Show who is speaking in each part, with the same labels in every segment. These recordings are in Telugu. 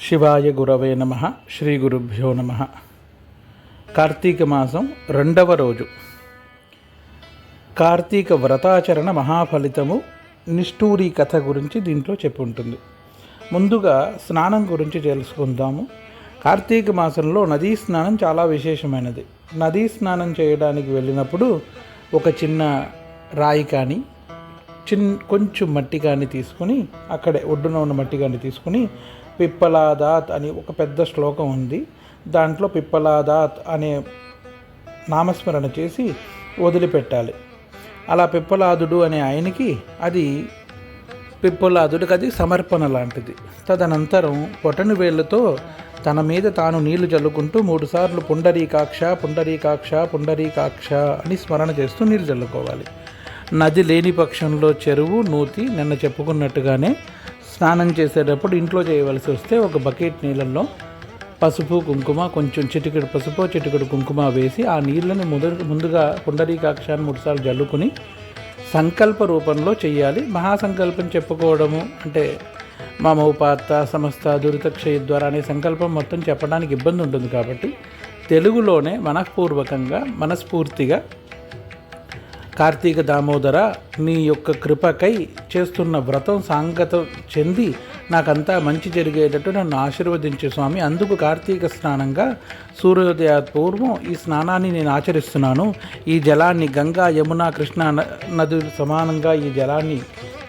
Speaker 1: శివాయ గురవే నమ శ్రీ గురుభ్యో నమ. కార్తీక మాసం రెండవ రోజు. కార్తీక వ్రతాచరణ మహాఫలితము నిష్ఠూరి కథ గురించి దీంట్లో చెప్పుంటుంది. ముందుగా స్నానం గురించి తెలుసుకుందాము. కార్తీక మాసంలో నదీ స్నానం చాలా విశేషమైనది. నదీ స్నానం చేయడానికి వెళ్ళినప్పుడు ఒక చిన్న రాయి కానీ చిన్ కొంచెం మట్టి కానీ తీసుకుని అక్కడే ఒడ్డున ఉన్న మట్టి కానీ తీసుకుని పిప్పలాదాత్ అని ఒక పెద్ద శ్లోకం ఉంది. దాంట్లో పిప్పలాదాత్ అనే నామస్మరణ చేసి వదిలిపెట్టాలి. అలా పిప్పలాదుడు అనే ఆయనకి అది పిప్పలాదుడికి అది సమర్పణ లాంటిది. తదనంతరం పొటను వేళ్ళతో తన మీద తాను నీళ్ళు చల్లుకుంటూ మూడుసార్లు పుండరీకాక్ష పుండరీకాక్ష పుండరీకాక్ష అని స్మరణ చేస్తూ నీళ్ళు చల్లుకోవాలి. నది లేని పక్షంలో చెరువు నూతి నిన్న చెప్పుకున్నట్టుగానే స్నానం చేసేటప్పుడు ఇంట్లో చేయవలసి వస్తే ఒక బకెట్ నీళ్ళల్లో పసుపు కుంకుమ కొంచెం చిటికెడు పసుపు చిటికెడు కుంకుమ వేసి ఆ నీళ్ళని ముద ముందుగా పుండరీకాక్షాన్ని మూడుసార్లు జల్లుకుని సంకల్ప రూపంలో చేయాలి మహాసంకల్పం చెప్పుకోవడము అంటే మమోపాత్త సమస్త దురితక్షయ ద్వారా అనే సంకల్పం మొత్తం చెప్పడానికి ఇబ్బంది ఉంటుంది కాబట్టి తెలుగులోనే మనఃపూర్వకంగా మనస్ఫూర్తిగా కార్తీక దామోదర నీ యొక్క కృపకై చేస్తున్న వ్రతం సాంగతం చెంది నాకంతా మంచి జరిగేటట్టు నన్ను ఆశీర్వదించే స్వామి. అందుకు కార్తీక స్నానంగా సూర్యోదయ పూర్వం ఈ స్నానాన్ని నేను ఆచరిస్తున్నాను. ఈ జలాన్ని గంగా యమున కృష్ణ నది సమానంగా ఈ జలాన్ని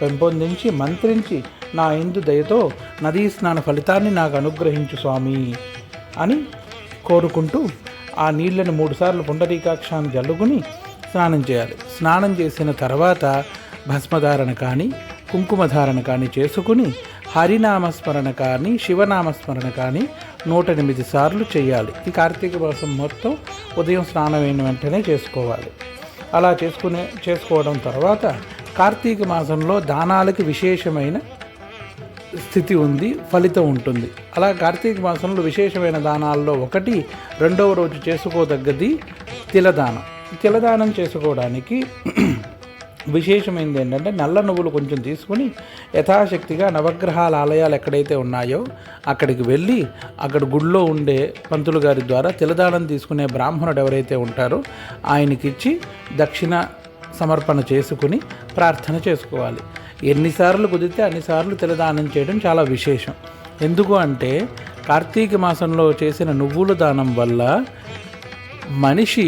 Speaker 1: పెంపొందించి మంత్రించి నా ఇందు దయతో నదీ స్నాన ఫలితాన్ని నాకు అనుగ్రహించు స్వామి అని కోరుకుంటూ ఆ నీళ్ళను మూడుసార్లు పుండరీకాక్షాన్ని జల్లుకుని స్నానం చేయాలి. స్నానం చేసిన తర్వాత భస్మధారణ కానీ కుంకుమధారణ కానీ చేసుకుని హరినామస్మరణ కానీ శివనామస్మరణ కానీ నూట ఎనిమిది సార్లు చేయాలి. ఈ కార్తీక మాసం మొత్తం ఉదయం స్నానం అయిన వెంటనే చేసుకోవాలి. అలా చేసుకునే చేసుకోవడం తర్వాత కార్తీక మాసంలో దానాలకి విశేషమైన స్థితి ఉంది ఫలితం ఉంటుంది. అలా కార్తీక మాసంలో విశేషమైన దానాల్లో ఒకటి రెండవ రోజు చేసుకోదగ్గది తిలదానం. తిలదానం చేసుకోవడానికి విశేషమైనది ఏంటంటే నల్ల నువ్వులు కొంచెం తీసుకుని యథాశక్తిగా నవగ్రహాల ఆలయాలు ఎక్కడైతే ఉన్నాయో అక్కడికి వెళ్ళి అక్కడ గుడిలో ఉండే పంతులు గారి ద్వారా తిలదానం తీసుకునే బ్రాహ్మణుడు ఎవరైతే ఉంటారో ఆయనకిచ్చి దక్షిణ సమర్పణ చేసుకుని ప్రార్థన చేసుకోవాలి. ఎన్నిసార్లు కుదిరితే అన్నిసార్లు తిలదానం చేయడం చాలా విశేషం. ఎందుకు అంటే కార్తీక మాసంలో చేసిన నువ్వుల దానం వల్ల మనిషి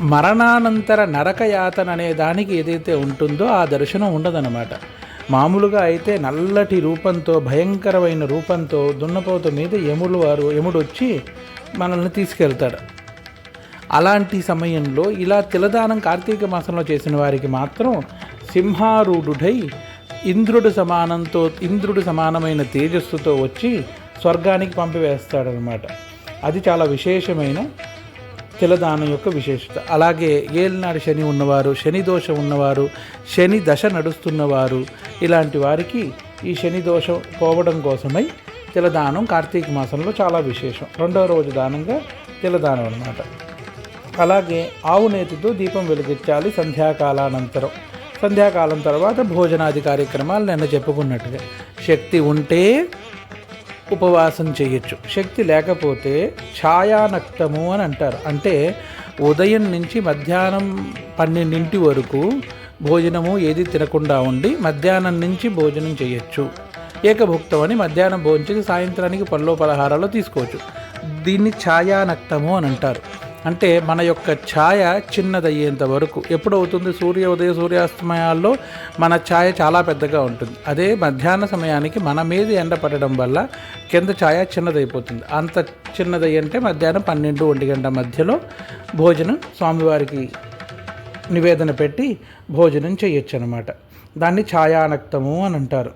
Speaker 1: మరణానంతర నరకయాతన అనే దానికి ఏదైతే ఉంటుందో ఆ దర్శనం ఉండదన్నమాట. మామూలుగా అయితే నల్లటి రూపంతో భయంకరమైన రూపంతో దున్నపోత మీద యములు వారు యముడు వచ్చి మనల్ని తీసుకెళ్తాడు. అలాంటి సమయంలో ఇలా తిలదానం కార్తీక మాసంలో చేసిన వారికి మాత్రం సింహారూఢుడై ఇంద్రుడు సమానంతో ఇంద్రుడు సమానమైన తేజస్సుతో వచ్చి స్వర్గానికి పంపివేస్తాడనమాట అది చాలా విశేషమైన తిలదానం యొక్క విశేషత. అలాగే ఏలినాడు శని ఉన్నవారు శని దోషం ఉన్నవారు శని దశ నడుస్తున్నవారు ఇలాంటి వారికి ఈ శని దోషం పోవడం కోసమై తిలదానం కార్తీక మాసంలో చాలా విశేషం. రెండవ రోజు దానంగా తిలదానం అనమాట అలాగే ఆవు నేతితో దీపం వెలిగించాలి సంధ్యాకాలానంతరం. సంధ్యాకాలం తర్వాత భోజనాది కార్యక్రమాలు నిన్న చెప్పుకున్నట్టుగా. శక్తి ఉంటే ఉపవాసం చేయొచ్చు. శక్తి లేకపోతే ఛాయానక్తము అని అంటారు. అంటే ఉదయం నుంచి మధ్యాహ్నం పన్నెండింటి వరకు భోజనము ఏది తినకుండా ఉండి మధ్యాహ్నం నుంచి భోజనం చేయొచ్చు. ఏకభుక్తం అని మధ్యాహ్నం భోజనం చేసి సాయంత్రానికి పల్లో పలహారాలు తీసుకోవచ్చు. దీన్ని ఛాయానక్తము అని అంటారు. అంటే మన యొక్క ఛాయ చిన్నదయ్యేంత వరకు. ఎప్పుడవుతుంది? సూర్య ఉదయ సూర్యాస్తమయాల్లో మన ఛాయ చాలా పెద్దగా ఉంటుంది. అదే మధ్యాహ్న సమయానికి మన మీద ఎండ పడడం వల్ల కింద ఛాయ చిన్నదైపోతుంది. అంత చిన్నదయ్యి అంటే మధ్యాహ్నం పన్నెండు ఒంటి గంట మధ్యలో భోజనం స్వామివారికి నివేదన పెట్టి భోజనం చేయొచ్చు అనమాట దాన్ని ఛాయానక్తము అని అంటారు.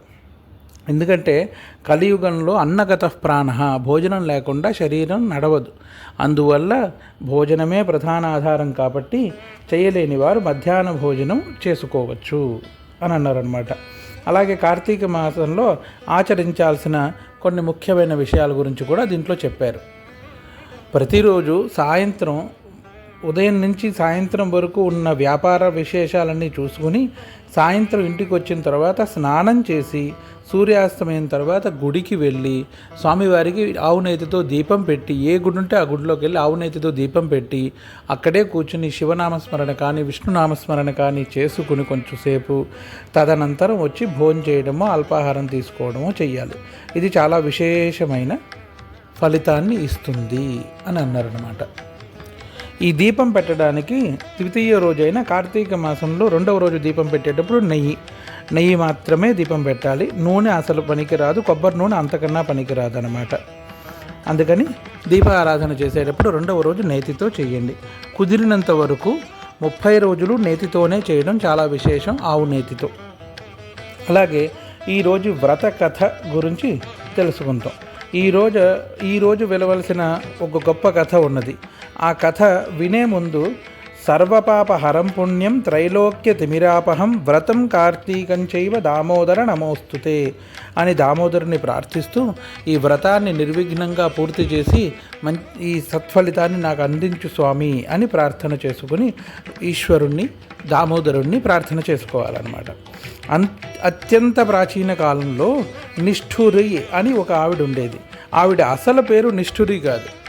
Speaker 1: ఎందుకంటే కలియుగంలో అన్నగత ప్రాణ భోజనం లేకుండా శరీరం నడవదు. అందువల్ల భోజనమే ప్రధాన ఆధారం కాబట్టి చేయలేని వారు మధ్యాహ్న భోజనం చేసుకోవచ్చు అని అన్నారనమాట అలాగే కార్తీక మాసంలో ఆచరించాల్సిన కొన్ని ముఖ్యమైన విషయాల గురించి కూడా దీంట్లో చెప్పారు. ప్రతిరోజు సాయంత్రం ఉదయం నుంచి సాయంత్రం వరకు ఉన్న వ్యాపార విశేషాలన్నీ చూసుకుని సాయంత్రం ఇంటికి వచ్చిన తర్వాత స్నానం చేసి సూర్యాస్తమయం తర్వాత గుడికి వెళ్ళి స్వామివారికి ఆవునేతితో దీపం పెట్టి ఏ గుడి ఉంటే ఆ గుడిలోకి వెళ్ళి ఆవు దీపం పెట్టి అక్కడే కూర్చుని శివనామస్మరణ కానీ విష్ణునామస్మరణ కానీ చేసుకుని కొంచెంసేపు తదనంతరం వచ్చి భోజనం చేయడమో అల్పాహారం తీసుకోవడమో చేయాలి ఇది చాలా విశేషమైన ఫలితాన్ని ఇస్తుంది అని అన్నారనమాట ఈ దీపం పెట్టడానికి ద్వితీయ రోజైన కార్తీక మాసంలో రెండవ రోజు దీపం పెట్టేటప్పుడు నెయ్యి. నెయ్యి మాత్రమే దీపం పెట్టాలి. నూనె అసలు పనికిరాదు. కొబ్బరి నూనె అంతకన్నా పనికిరాదు అనమాట అందుకని దీప ఆరాధన చేసేటప్పుడు రెండవ రోజు నేతితో చేయండి. కుదిరినంత వరకు ముప్పై రోజులు నేతితోనే చేయడం చాలా విశేషం ఆవు నేతితో. అలాగే ఈరోజు వ్రత కథ గురించి తెలుసుకుంటాం. ఈరోజు ఈరోజు వెలవలసిన ఒక గొప్ప కథ ఉన్నది. ఆ కథ వినే ముందు సర్వపాప హరం పుణ్యం త్రైలోక్య తిమిరాపహం వ్రతం కార్తీకంచైవ దామోదర నమోస్తుతే అని దామోదరుని ప్రార్థిస్తూ ఈ వ్రతాన్ని నిర్విఘ్నంగా పూర్తి చేసి మం ఈ సత్ఫలితాన్ని నాకు అందించు స్వామి అని ప్రార్థన చేసుకుని ఈశ్వరుణ్ణి దామోదరుణ్ణి ప్రార్థన చేసుకోవాలన్నమాట. అన్ అత్యంత ప్రాచీన కాలంలో నిష్ఠురి అని ఒక ఆవిడ ఉండేది. ఆవిడ అసలు పేరు నిష్ఠురి కాదు.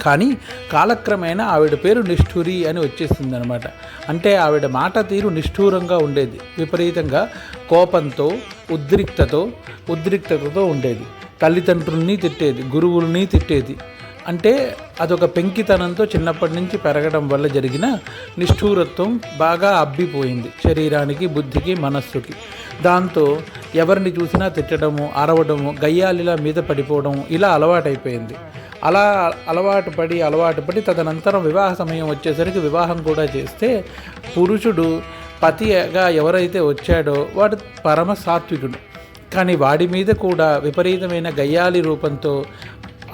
Speaker 1: కానీ కాలక్రమేణా ఆవిడ పేరు నిష్ఠూరి అని వచ్చేసింది అనమాట అంటే ఆవిడ మాట తీరు నిష్ఠూరంగా ఉండేది. విపరీతంగా కోపంతో ఉద్రిక్తతో ఉద్రిక్తతతో ఉండేది. తల్లిదండ్రుల్ని తిట్టేది గురువుల్ని తిట్టేది. అంటే అదొక పెంకితనంతో చిన్నప్పటి నుంచి పెరగడం వల్ల జరిగిన నిష్ఠూరత్వం బాగా అబ్బిపోయింది శరీరానికి బుద్ధికి మనస్సుకి. దాంతో ఎవరిని చూసినా తిట్టడము అరవడము గయ్యాలిలా మీద పడిపోవడం ఇలా అలవాటైపోయింది. అలా అలవాటు పడి అలవాటు పడి తదనంతరం వివాహ సమయం వచ్చేసరికి వివాహం కూడా చేస్తే పురుషుడు పతిగా ఎవరైతే వచ్చాడో వాడు పరమ సాత్వికుడు. కానీ వాడి మీద కూడా విపరీతమైన గయ్యాలి రూపంతో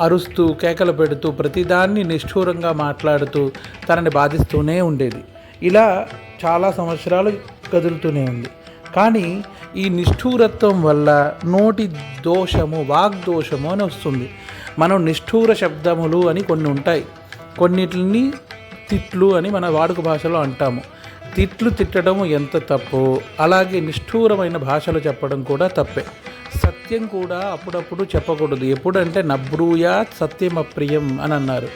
Speaker 1: అరుస్తూ కేకలు పెడుతూ ప్రతిదాన్ని నిష్ఠూరంగా మాట్లాడుతూ తనని బాధిస్తూనే ఉండేది. ఇలా చాలా సంవత్సరాలు కదులుతూనే ఉంది. కానీ ఈ నిష్ఠూరత్వం వల్ల నోటి దోషము వాగ్దోషము అని వస్తుంది. మనం నిష్ఠూర శబ్దములు అని కొన్ని ఉంటాయి. కొన్నిటిని తిట్లు అని మన వాడుక భాషలో అంటాము. తిట్లు తిట్టడం ఎంత తప్పు? అలాగే నిష్ఠూరమైన భాషలు చెప్పడం కూడా తప్పే. సత్యం కూడా అప్పుడప్పుడు చెప్పకూడదు. ఎప్పుడంటే నబ్రూయా సత్యమప్రియం అని అన్నారు.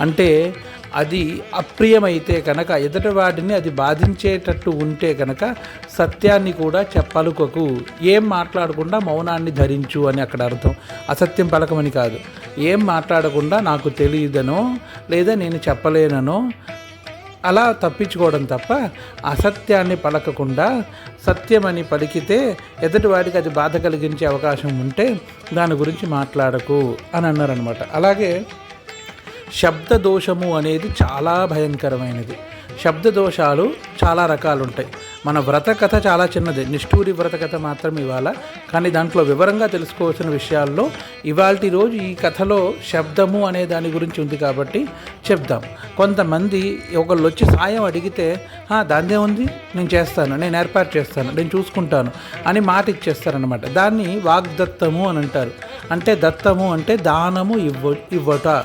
Speaker 1: అంటే అది అప్రియమైతే కనుక ఎదుటివాడిని అది బాధించేటట్టు ఉంటే కనుక సత్యాన్ని కూడా చెప్పలుకకు. ఏం మాట్లాడకుండా మౌనాన్ని ధరించు అని అక్కడ అర్థం. అసత్యం పలకమని కాదు. ఏం మాట్లాడకుండా నాకు తెలియదనో లేదా నేను చెప్పలేననో అలా తప్పించుకోవడం తప్ప అసత్యాన్ని పలకకుండా సత్యమని పలికితే ఎదుటివాడికి అది బాధ కలిగించే అవకాశం ఉంటే దాని గురించి మాట్లాడకు అని అన్నారనమాట అలాగే శబ్ద దోషము అనేది చాలా భయంకరమైనది. శబ్ద దోషాలు చాలా రకాలు ఉంటాయి మన వ్రత కథ చాలా చిన్నది. నిష్ఠూరి వ్రత కథ మాత్రం ఇవాళ. కానీ దాంట్లో వివరంగా తెలుసుకోవాల్సిన విషయాల్లో ఇవాళ రోజు ఈ కథలో శబ్దము అనే దాని గురించి ఉంది కాబట్టి చెప్దాం. కొంతమంది ఒకళ్ళు వచ్చి సాయం అడిగితే దాన్నే ఉంది. నేను చేస్తాను. నేను ఏర్పాటు చేస్తాను. నేను చూసుకుంటాను. అని మాట ఇచ్చేస్తారనమాట దాన్ని వాగ్దత్తము అని అంటారు. అంటే దత్తము అంటే దానము ఇవ్వ ఇవ్వట.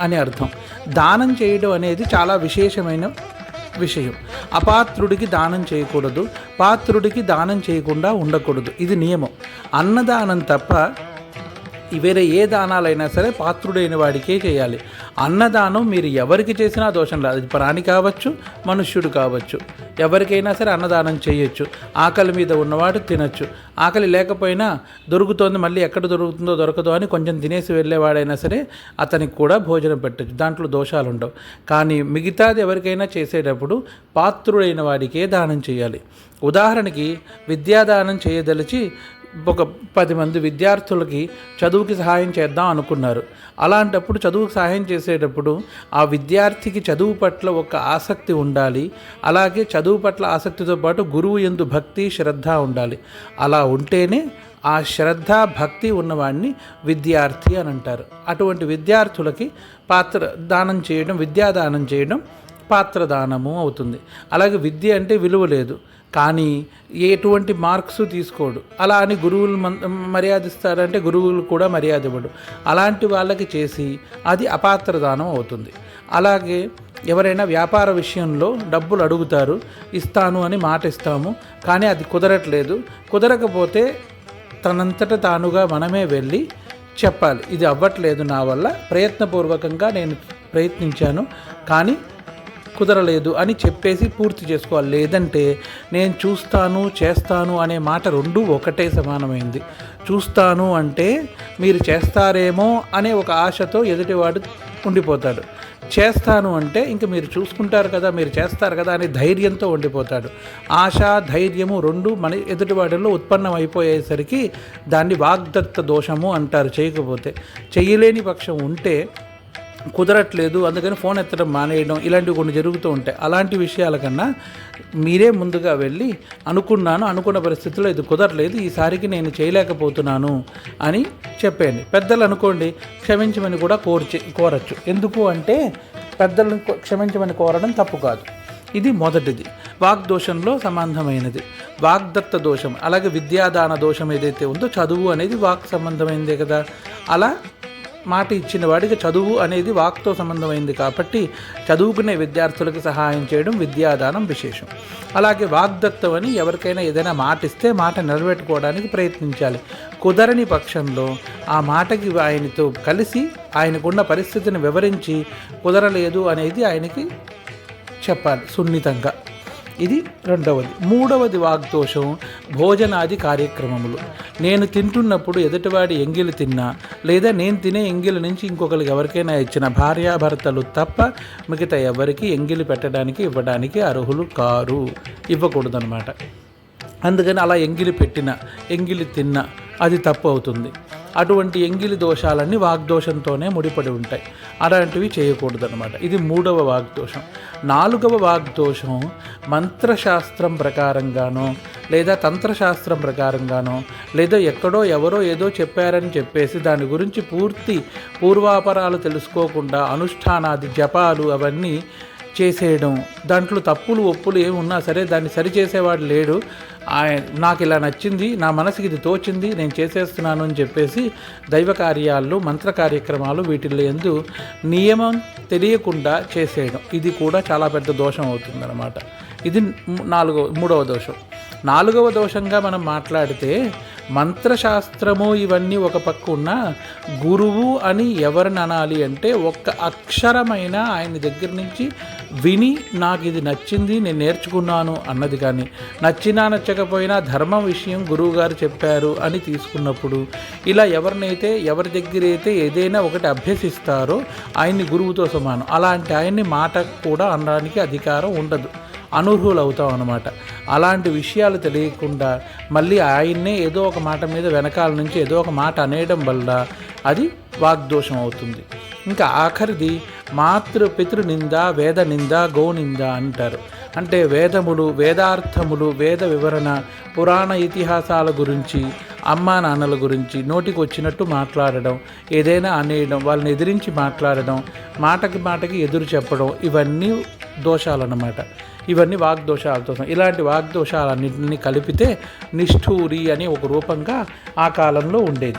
Speaker 1: అని అర్థం. దానం చేయడం అనేది చాలా విశేషమైన విషయం. అపాత్రుడికి దానం చేయకూడదు పాత్రుడికి దానం చేయకుండా ఉండకూడదు. ఇది నియమం. అన్నదానం తప్ప వేరే ఏ దానాలైనా సరే పాత్రుడైన వాడికే చేయాలి. అన్నదానం మీరు ఎవరికి చేసినా దోషం రాదు ప్రాణి కావచ్చు మనుష్యుడు కావచ్చు. ఎవరికైనా సరే అన్నదానం చేయొచ్చు. ఆకలి మీద ఉన్నవాడు తినచ్చు. ఆకలి లేకపోయినా దొరుకుతోంది మళ్ళీ ఎక్కడ దొరుకుతుందో దొరకదో అని కొంచెం తినేసి వెళ్ళేవాడైనా సరే అతనికి కూడా భోజనం పెట్టచ్చు. దాంట్లో దోషాలు ఉండవు. కానీ మిగతాది ఎవరికైనా చేసేటప్పుడు పాత్రుడైన వాడికే దానం చేయాలి. ఉదాహరణకి విద్యాదానం చేయదలిచి ఒక పది మంది విద్యార్థులకి చదువుకి సహాయం చేద్దాం అనుకున్నారు. అలాంటప్పుడు చదువుకు సహాయం చేసేటప్పుడు ఆ విద్యార్థికి చదువు పట్ల ఒక ఆసక్తి ఉండాలి. అలాగే చదువు పట్ల ఆసక్తితో పాటు గురువు ఎందు భక్తి శ్రద్ధ ఉండాలి. అలా ఉంటేనే ఆ శ్రద్ధ భక్తి ఉన్నవాడిని విద్యార్థి అని అంటారు. అటువంటి విద్యార్థులకి పాత్ర దానం చేయడం విద్యాదానం చేయడం పాత్రదానము అవుతుంది. అలాగే విద్య అంటే విలువ లేదు. కానీ ఎటువంటి మార్క్స్ తీసుకోడు. అలా అని గురువులు మర్యాదిస్తారంటే గురువులు కూడా మర్యాద ఇవ్వడు అలాంటి వాళ్ళకి చేసి అది అపాత్రదానం అవుతుంది. అలాగే ఎవరైనా వ్యాపార విషయంలో డబ్బులు అడుగుతారు ఇస్తాను అని మాట ఇస్తాము కానీ అది కుదరట్లేదు. కుదరకపోతే తనంతట తానుగా మనమే వెళ్ళి చెప్పాలి. ఇది అవ్వట్లేదు నా వల్ల. ప్రయత్నపూర్వకంగా నేను ప్రయత్నించాను. కానీ కుదరలేదు అని చెప్పేసి పూర్తి చేసుకోవాలి. లేదంటే నేను చూస్తాను చేస్తాను అనే మాట రెండు ఒకటే సమానమైంది. చూస్తాను అంటే మీరు చేస్తారేమో అనే ఒక ఆశతో ఎదుటివాడు ఉండిపోతాడు. చేస్తాను అంటే ఇంక మీరు చూసుకుంటారు కదా మీరు చేస్తారు కదా అనే ధైర్యంతో ఉండిపోతాడు. ఆశ ధైర్యము రెండు మన ఎదుటివాడిలో ఉత్పన్నం అయిపోయేసరికి దాన్ని వాగ్దత్త దోషము అంటారు చేయకపోతే. చేయలేని పక్షం ఉంటే కుదరట్లేదు అందుకని ఫోన్ ఎత్తడం మానేయడం ఇలాంటివి కొన్ని జరుగుతూ ఉంటాయి. అలాంటి విషయాల కన్నా మీరే ముందుగా వెళ్ళి అనుకున్నాను అనుకున్న పరిస్థితుల్లో ఇది కుదరలేదు ఈసారికి నేను చేయలేకపోతున్నాను అని చెప్పండి పెద్దలు అనుకోండి క్షమించమని కూడా కోర్చే కోరచ్చు. ఎందుకు అంటే పెద్దలను క్షమించమని కోరడం తప్పు కాదు. ఇది మొదటిది. వాగ్దోషంలో సంబంధమైనది. వాగ్దత్త దోషం అలాగే విద్యాదాన దోషం ఏదైతే ఉందో చదువు అనేది వాక్ సంబంధమైనదే కదా. అలా మాట ఇచ్చిన వాడికి చదువు అనేది వాక్తో సంబంధమైంది కాబట్టి చదువుకునే విద్యార్థులకు సహాయం చేయడం విద్యాదానం విశేషం. అలాగే వాగ్దత్తం అని ఎవరికైనా ఏదైనా మాట ఇస్తే మాట నిలబెట్టుకోవడానికి ప్రయత్నించాలి. కుదరని పక్షంలో ఆ మాటకి ఆయనతో కలిసి ఆయనకున్న పరిస్థితిని వివరించి కుదరలేదు అనేది ఆయనకి చెప్పాలి సున్నితంగా. ఇది రెండవది. మూడవది వాగ్దోషం భోజనాది కార్యక్రమములు. నేను తింటున్నప్పుడు ఎదుటివాడి ఎంగిలి తిన్నా లేదా నేను తినే ఎంగిలి నుంచి ఇంకొకరికి ఎవరికైనా ఇచ్చిన భార్యాభర్తలు తప్ప మిగతా ఎవరికి ఎంగిలి పెట్టడానికి ఇవ్వడానికి అర్హులు కారు. ఇవ్వకూడదనమాట అందుకని అలా ఎంగిలి పెట్టిన ఎంగిలి తిన్న అది తప్పు అవుతుంది. అటువంటి ఎంగిలి దోషాలన్నీ వాగ్దోషంతోనే ముడిపడి ఉంటాయి. అలాంటివి చేయకూడదన్నమాట. ఇది మూడవ వాగ్దోషం. నాలుగవ వాగ్దోషం మంత్రశాస్త్రం ప్రకారంగానో లేదా తంత్రశాస్త్రం ప్రకారంగానో లేదా ఎక్కడో ఎవరో ఏదో చెప్పారని చెప్పేసి దాని గురించి పూర్తి పూర్వాపరాలు తెలుసుకోకుండా అనుష్ఠానాది జపాలు అవన్నీ చేసేయడం దాంట్లో తప్పులు ఒప్పులు ఏమి ఉన్నా సరే దాన్ని సరిచేసేవాడు లేడు. నాకు ఇలా నచ్చింది నా మనసుకి ఇది తోచింది నేను చేసేస్తున్నాను అని చెప్పేసి దైవ కార్యాలు మంత్ర కార్యక్రమాలు వీటిల్లో ఎందు నియమం తెలియకుండా చేసేయడం. ఇది కూడా చాలా పెద్ద దోషం అవుతుందన్నమాట. ఇది నాలుగో మూడవ దోషం. నాలుగవ దోషంగా మనం మాట్లాడితే మంత్రశాస్త్రము ఇవన్నీ ఒక పక్క ఉన్న గురువు అని ఎవరిని అనాలి అంటే ఒక్క అక్షరమైన ఆయన దగ్గర నుంచి విని నాకు ఇది నచ్చింది నేను నేర్చుకున్నాను అన్నది కానీ నచ్చినా నచ్చకపోయినా ధర్మం విషయం గురువుగారు చెప్పారు అని తీసుకున్నప్పుడు ఇలా ఎవరినైతే ఎవరి దగ్గర అయితే ఏదైనా ఒకటి అభ్యసిస్తారో ఆయన్ని గురువుతో సమానం. అలాంటి ఆయన్ని మాట కూడా అనడానికి అధికారం ఉండదు. అనర్హులవుతాం అనమాట అలాంటి విషయాలు తెలియకుండా మళ్ళీ ఆయన్నే ఏదో ఒక మాట మీద వెనకాల నుంచి ఏదో ఒక మాట అనేయడం వల్ల అది వాగ్దోషం అవుతుంది. ఇంకా ఆఖరిది మాతృ పితృ నింద వేద నింద గోనింద అంటారు. అంటే వేదములు వేదార్థములు వేద వివరణ పురాణ ఇతిహాసాల గురించి అమ్మా నాన్నల గురించి నోటికి వచ్చినట్టు మాట్లాడడం ఏదైనా అనేయడం వాళ్ళని ఎదిరించి మాట్లాడడం మాటకి మాటకి ఎదురు చెప్పడం ఇవన్నీ దోషాలన్నమాట. ఇవన్నీ వాగ్దోషాలతో ఇలాంటి వాగ్దోషాలన్నింటినీ కలిపితే నిష్ఠూరి అని ఒక రూపంగా ఆ కాలంలో ఉండేది.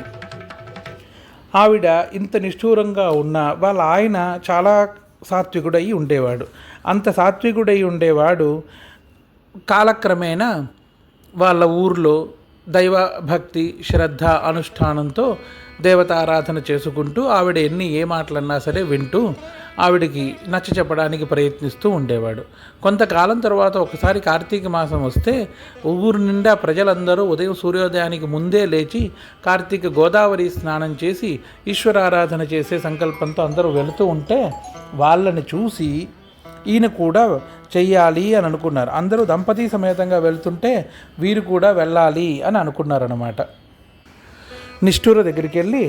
Speaker 1: ఆవిడ ఇంత నిష్ఠూరంగా ఉన్న వాళ్ళ ఆయన చాలా సాత్వికుడై ఉండేవాడు. అంత సాత్వికుడై ఉండేవాడు కాలక్రమేణా వాళ్ళ ఊర్లో దైవ భక్తి శ్రద్ధ అనుష్ఠానంతో దేవతారాధన చేసుకుంటూ ఆవిడ ఎన్ని ఏ మాటలన్నా సరే వింటూ ఆవిడికి నచ్చ చెప్పడానికి ప్రయత్నిస్తూ ఉండేవాడు. కొంతకాలం తర్వాత ఒకసారి కార్తీక మాసం వస్తే ఊరు నిండా ప్రజలందరూ ఉదయం సూర్యోదయానికి ముందే లేచి కార్తీక గోదావరి స్నానం చేసి ఈశ్వరారాధన చేసే సంకల్పంతో అందరూ వెళుతూ ఉంటే వాళ్ళని చూసి ఈయన కూడా చెయ్యాలి అని అనుకున్నారు. అందరూ దంపతి సమేతంగా వెళ్తుంటే వీరు కూడా వెళ్ళాలి అని అనుకున్నారనమాట నిష్ఠూర దగ్గరికి వెళ్ళి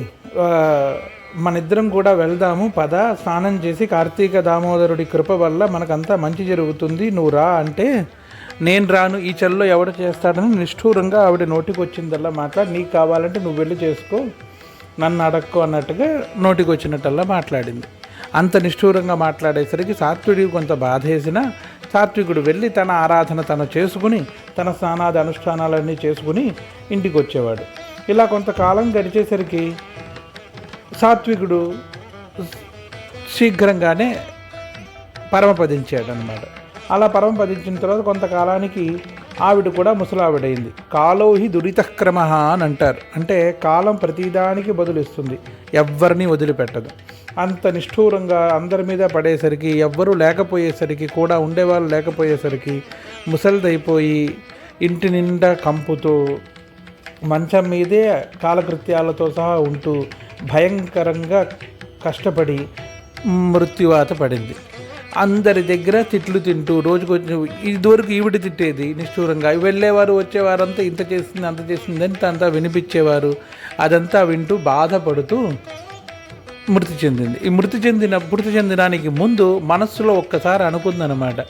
Speaker 1: మనిద్దరం మన ఇద్దరం కూడా వెళ్దాము పద స్నానం చేసి కార్తీక దామోదరుడి కృప వల్ల మనకంతా మంచి జరుగుతుంది నువ్వు రా అంటే నేను రాను ఈ చెల్లో ఎవడు చేస్తాడని నిష్ఠూరంగా ఆవిడ నోటికి వచ్చిందల్లా మాట్లాడి నీకు కావాలంటే నువ్వు వెళ్ళి చేసుకో నన్ను అడక్కో అన్నట్టుగా నోటికి వచ్చినట్టల్లా మాట్లాడింది. అంత నిష్ఠూరంగా మాట్లాడేసరికి సాత్వికుడికి కొంత బాధేసిన సాత్వికుడు వెళ్ళి తన ఆరాధన తను చేసుకుని తన స్నానాది అనుష్ఠానాలన్నీ చేసుకుని ఇంటికి వచ్చేవాడు ఇలా కొంతకాలం గడిచేసరికి సాత్వికుడు శీఘ్రంగానే పరమపదించాడు అనమాట అలా పరమపదించిన తర్వాత కొంతకాలానికి ఆవిడ కూడా ముసలావిడైంది. కాలోహి దురితక్రమ అని అంటారు. అంటే కాలం ప్రతిదానికి బదులిస్తుంది. ఎవ్వరిని వదిలిపెట్టదు. అంత నిష్ఠూరంగా అందరి మీద పడేసరికి ఎవ్వరూ లేకపోయేసరికి కూడా ఉండేవాళ్ళు లేకపోయేసరికి ముసలిదైపోయి ఇంటి నిండా కంపుతూ మంచం మీదే కాలకృత్యాలతో సహా ఉంటూ భయంకరంగా కష్టపడి మృత్యువాత పడింది. అందరి దగ్గర తిట్లు తింటూ రోజుకు ఇదివరకు ఈవిడ తిట్టేది నిష్ఠూరంగా. వెళ్ళేవారు వచ్చేవారంతా ఇంత చేసింది అంత చేసింది అని అంతా వినిపించేవారు. అదంతా వింటూ బాధపడుతూ మృతి చెందింది. ఈ మృతి చెందిన మృతి చెందడానికి ముందు మనస్సులో ఒక్కసారి అనుకుందనమాట.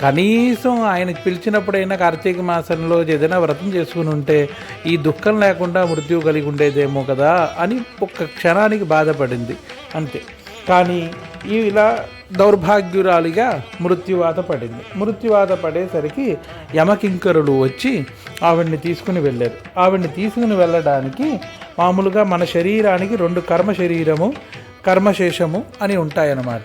Speaker 1: కనీసం ఆయన పిలిచినప్పుడైనా కార్తీక మాసంలో ఏదైనా వ్రతం చేసుకుని ఉంటే ఈ దుఃఖం లేకుండా మృత్యు కలిగి ఉండేదేమో కదా అని ఒక్క క్షణానికి బాధపడింది. అంతే. కానీ ఇలా దౌర్భాగ్యురాలిగా మృత్యువాత పడింది. మృత్యువాత పడేసరికి యమకింకరులు వచ్చి ఆవిడ్ని తీసుకుని వెళ్ళారు. ఆవిడ్ని తీసుకుని వెళ్ళడానికి మామూలుగా మన శరీరానికి రెండు కర్మ శరీరము కర్మశేషము అని ఉంటాయన్నమాట.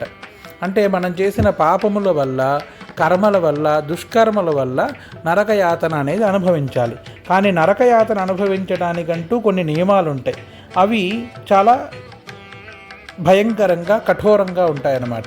Speaker 1: అంటే మనం చేసిన పాపముల వల్ల కర్మల వల్ల దుష్కర్మల వల్ల నరకయాతన అనేది అనుభవించాలి. కానీ నరకయాతన అనుభవించడానికంటూ కొన్ని నియమాలు ఉంటాయి అవి చాలా భయంకరంగా కఠోరంగా ఉంటాయన్నమాట.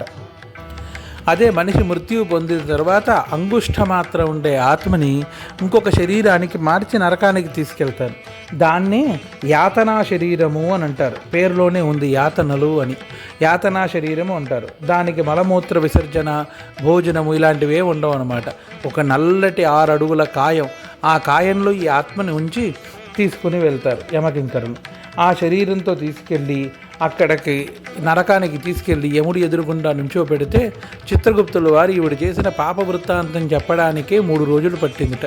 Speaker 1: అదే మనిషి మృత్యువు పొందిన తర్వాత అంగుష్ట మాత్రం ఉండే ఆత్మని ఇంకొక శరీరానికి మార్చి నరకానికి తీసుకెళ్తారు. దాన్నే యాతనా శరీరము అని అంటారు. పేరులోనే ఉంది యాతనలు అని. యాతనా శరీరము అంటారు. దానికి మలమూత్ర విసర్జన భోజనము ఇలాంటివే ఉండవు అనమాట ఒక నల్లటి ఆరు అడుగుల కాయం. ఆ కాయంలో ఈ ఆత్మని ఉంచి తీసుకుని వెళ్తారు యమకింకరులు. ఆ శరీరంతో తీసుకెళ్ళి అక్కడికి నరకానికి తీసుకెళ్ళి యముడు ఎదురుగుండా నుంచో పెడితే చిత్రగుప్తుల వారు ఈవిడ చేసిన పాప వృత్తాంతం చెప్పడానికే మూడు రోజులు పట్టిందిట.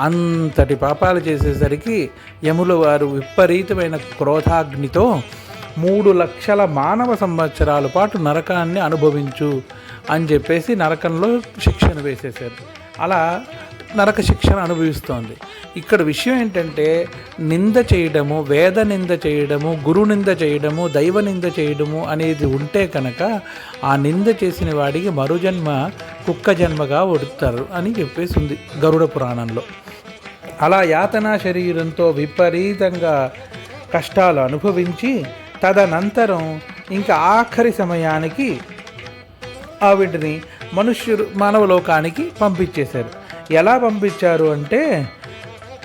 Speaker 1: అంతటి పాపాలు చేసేసరికి యముల వారు విపరీతమైన క్రోధాగ్నితో మూడు లక్షల మానవ సంవత్సరాల పాటు నరకాన్ని అనుభవించు అని చెప్పేసి నరకంలో శిక్షణ వేసేశారు. అలా నరక శిక్షను అనుభవిస్తోంది. ఇక్కడ విషయం ఏంటంటే నింద చేయడము వేద నింద చేయడము గురు నింద చేయడము దైవ నింద చేయడము అనేది ఉంటే కనుక ఆ నింద చేసిన వాడికి మరుజన్మ కుక్క జన్మగా ఒడుతారు అని చెప్పేసి ఉంది గరుడ పురాణంలో. అలా యాతనా శరీరంతో విపరీతంగా కష్టాలు అనుభవించి తదనంతరం ఇంకా ఆఖరి సమయానికి ఆవిడ్ని మనుష్యుడు మానవలోకానికి పంపించేశారు. ఎలా పంపించారు అంటే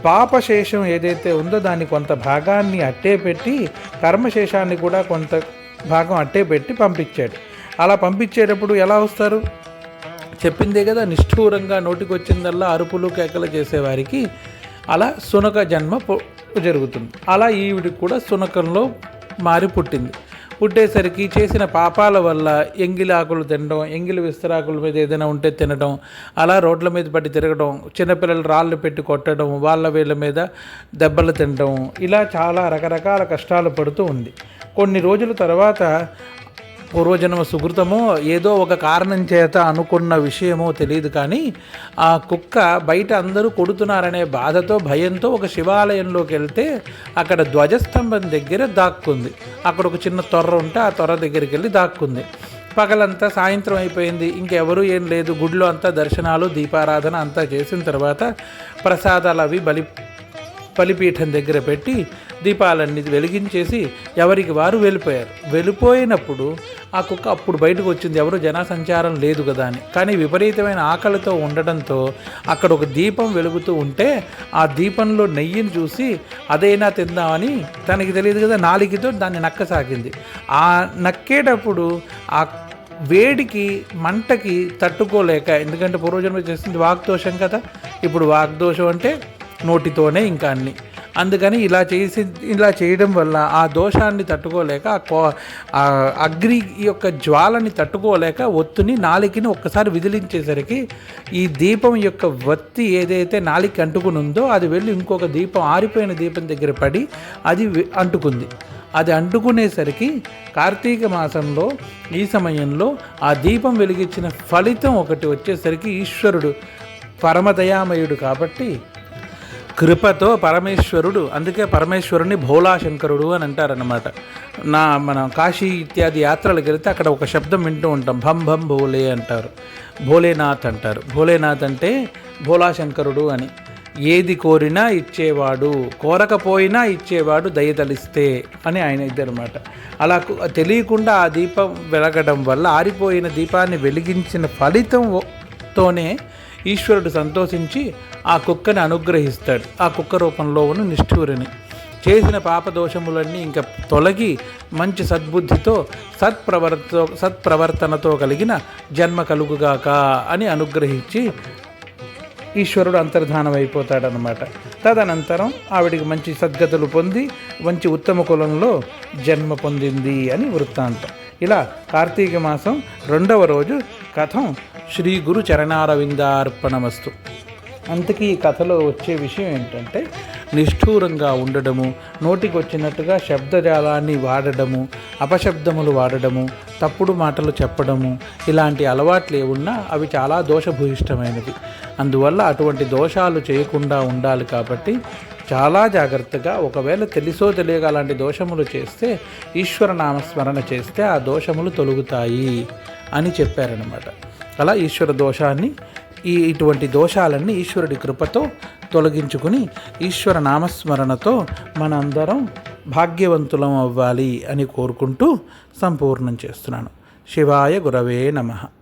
Speaker 1: పాపశేషం ఏదైతే ఉందో దాన్ని కొంత భాగాన్ని అట్టే పెట్టి కర్మశేషాన్ని కూడా కొంత భాగం అట్టే పెట్టి పంపించాడు. అలా పంపించేటప్పుడు ఎలా వస్తారు? చెప్పిందే కదా నిష్ఠూరంగా నోటికొచ్చిందల్లా అరుపులు కేకలు చేసేవారికి అలా సునక జన్మ జరుగుతుంది. అలా ఈవిడికి కూడా సునకంలో మారి పుట్టింది. పుట్టేసరికి చేసిన పాపాల వల్ల ఎంగిలి ఆకులు తినడం ఎంగిలి విస్తరాకుల మీద ఏదైనా ఉంటే తినడం అలా రోడ్ల మీద పట్టి తిరగడం చిన్నపిల్లలు రాళ్ళు పెట్టి కొట్టడం వాళ్ళ వీళ్ళ మీద దెబ్బలు తినడం ఇలా చాలా రకరకాల కష్టాలు పడుతూ ఉంది. కొన్ని రోజుల తర్వాత పూర్వజన్మ సుకృతమో ఏదో ఒక కారణం చేత అనుకున్న విషయమో తెలియదు కానీ ఆ కుక్క బయట అందరూ కొడుతున్నారనే బాధతో భయంతో ఒక శివాలయంలోకి వెళ్తే అక్కడ ధ్వజస్తంభం దగ్గర దాక్కుంది. అక్కడ ఒక చిన్న తొర్ర ఉంటే ఆ తొర్ర దగ్గరికి వెళ్ళి దాక్కుంది. పగలంతా సాయంత్రం అయిపోయింది. ఇంకెవరూ ఏం లేదు. గుడిలో అంతా దర్శనాలు దీపారాధన అంతా చేసిన తర్వాత ప్రసాదాలు అవి బలి బలిపీఠం దగ్గర పెట్టి దీపాలన్నీ వెలిగించేసి ఎవరికి వారు వెళ్ళిపోయారు. వెళ్ళిపోయినప్పుడు ఆ కుక్క అప్పుడు బయటకు వచ్చింది. ఎవరు జనసంచారం లేదు కదా అని. కానీ విపరీతమైన ఆకలితో ఉండడంతో అక్కడ ఒక దీపం వెలుగుతూ ఉంటే ఆ దీపంలో నెయ్యిని చూసి అదైనా తిందామని తనకి తెలియదు కదా నాలిగితో దాన్ని నక్కసాగింది. ఆ నక్కేటప్పుడు ఆ వేడికి మంటకి తట్టుకోలేక ఎందుకంటే పూర్వజన్మ చేస్తుంది వాగ్దోషం కదా. ఇప్పుడు వాగ్దోషం అంటే నోటితోనే ఇంకా అన్ని. అందుకని ఇలా చేసి ఇలా చేయడం వల్ల ఆ దోషాన్ని తట్టుకోలేక ఆ కో అగ్ని యొక్క జ్వాలని తట్టుకోలేక ఒత్తుని నాలికని ఒక్కసారి విదిలించేసరికి ఈ దీపం యొక్క వత్తి ఏదైతే నాలికి అంటుకుని ఉందో అది వెళ్ళి ఇంకొక దీపం ఆరిపోయిన దీపం దగ్గర పడి అది అంటుకుంది. అది అంటుకునేసరికి కార్తీక మాసంలో ఈ సమయంలో ఆ దీపం వెలిగించిన ఫలితం ఒకటి వచ్చేసరికి ఈశ్వరుడు పరమదయామయుడు కాబట్టి కృపతో పరమేశ్వరుడు అందుకే పరమేశ్వరుని భోలాశంకరుడు అని అంటారనమాట నా మనం కాశీ ఇత్యాది యాత్రలకు వెళితే అక్కడ ఒక శబ్దం వింటూ ఉంటాం. భం భం భోలే అంటారు. భోలేనాథ్ అంటారు. భోలేనాథ్ అంటే భోలాశంకరుడు అని. ఏది కోరినా ఇచ్చేవాడు కోరకపోయినా ఇచ్చేవాడు దయతలిస్తే అని ఆయన ఇద్దరమాట అలా తెలియకుండా ఆ దీపం వెలగడం వల్ల ఆరిపోయిన దీపాన్ని వెలిగించిన ఫలితంతోనే ఈశ్వరుడు సంతోషించి ఆ కుక్కని అనుగ్రహిస్తాడు. ఆ కుక్క రూపంలో ఉన్న నిష్ఠూరిని. చేసిన పాపదోషములన్నీ ఇంకా తొలగి మంచి సద్బుద్ధితో సత్ప్రవర్త సత్ప్రవర్తనతో కలిగిన జన్మ కలుగుగాక అని అనుగ్రహించి ఈశ్వరుడు అంతర్ధానం అయిపోతాడనమాట తదనంతరం ఆవిడికి మంచి సద్గతులు పొంది మంచి ఉత్తమ కులంలో జన్మ పొందింది అని వృత్తాంతం. ఇలా కార్తీక మాసం రెండవ రోజు కథం శ్రీ గురు చరణారవిందార్పణమస్తు. అంతకీ ఈ కథలో వచ్చే విషయం ఏంటంటే నిష్ఠూరంగా ఉండడము నోటికి వచ్చినట్టుగా శబ్దజాలాన్ని వాడడము అపశబ్దములు వాడడము తప్పుడు మాటలు చెప్పడము ఇలాంటి అలవాట్లు ఏమున్నా అవి చాలా దోషభూయిష్టమైనవి. అందువల్ల అటువంటి దోషాలు చేయకుండా ఉండాలి కాబట్టి చాలా జాగ్రత్తగా ఒకవేళ తెలుసో తెలియక అలాంటి దోషములు చేస్తే ఈశ్వర నామస్మరణ చేస్తే ఆ దోషములు తొలుగుతాయి అని చెప్పారనమాట అలా ఈశ్వర దోషాన్ని ఈ ఇటువంటి దోషాలన్నీ ఈశ్వరుడి కృపతో తొలగించుకుని ఈశ్వర నామస్మరణతో మనందరం భాగ్యవంతులం అవ్వాలి అని కోరుకుంటూ సంపూర్ణం చేస్తున్నాను. శివాయ గురవే నమః.